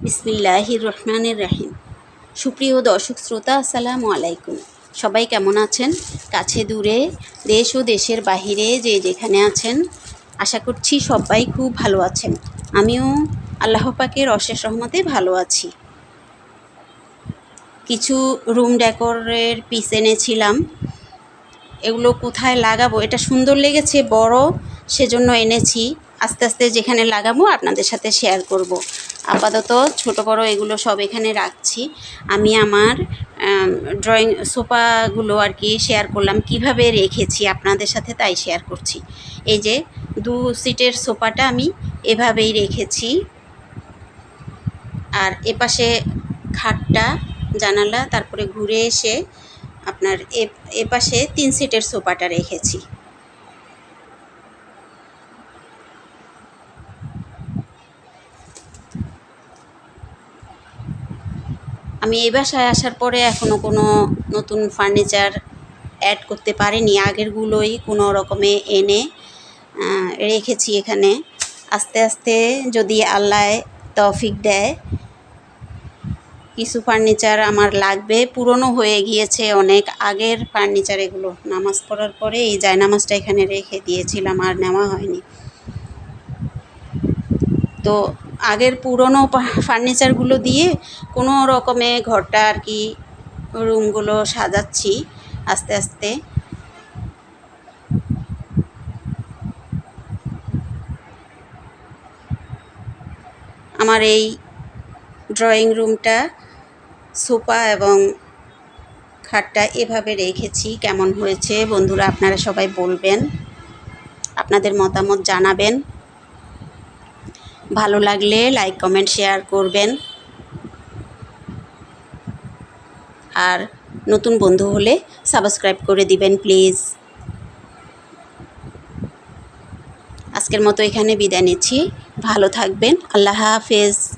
বিসমিল্লাহির রহমানির রাহিম সুপ্রিয় দর্শক শ্রোতা, আসসালামু আলাইকুম। সবাই কেমন আছেন? কাছে দূরে, দেশ ও দেশের বাহিরে যে যেখানে আছেন, আশা করছি সবাই খুব ভালো আছেন। আমিও আল্লাহ পাকের অশেষ রহমতে ভালো আছি। কিছু রুম ডেকোরের পিস এনেছিলাম। এগুলো কোথায় লাগাবো? এটা সুন্দর লেগেছে, বড়, সেজন্য এনেছি। আস্তে আস্তে যেখানে লাগাবো, আপনাদের সাথে শেয়ার করব। আপাতত ছোট, বড় এগুলো সব এখানে রাখছি। আমি আমার ড্রয়িং সোফাগুলো আর কি শেয়ার করলাম। কীভাবে রেখেছি আপনাদের সাথে তাই শেয়ার করছি। এই যে দু সিটের সোফাটা আমি এভাবেই রেখেছি। আর এপাশে খাটটা, জানালা, তারপরে ঘুরে এসে আপনার এ, এপাশে তিন সিটের সোফাটা রেখেছি। আমি এই বাসায় আসার পরে এখনও কোনো নতুন ফার্নিচার অ্যাড করতে পারিনি। আগেরগুলোই কোনো রকমে এনে রেখেছি এখানে। আস্তে আস্তে যদি আল্লাহ তফিক দেয়, কিছু ফার্নিচার আমার লাগবে। পুরনো হয়ে গিয়েছে অনেক আগের ফার্নিচার এগুলো। নামাজ পড়ার পরে এই জায়নামাজটা এখানে রেখে দিয়েছিলাম, আর নেওয়া হয়নি। তো আগের পুরনো ফার্নিচারগুলো দিয়ে কোনো রকমে ঘরটা আর কি, রুমগুলো সাজাচ্ছি আস্তে আস্তে। আমার এই ড্রয়িং রুমটা, সোফা এবং খাটটা এভাবে রেখেছি, কেমন হয়েছে বন্ধুরা আপনারা সবাই বলবেন। আপনাদের মতামত জানাবেন। ভালো লাগলে লাইক কমেন্ট শেয়ার করবেন। আর নতুন বন্ধু হলে সাবস্ক্রাইব করে দিবেন প্লিজ আজকের মতো এখানে বিদায় নিচ্ছি। ভালো থাকবেন। আল্লাহ হাফেজ।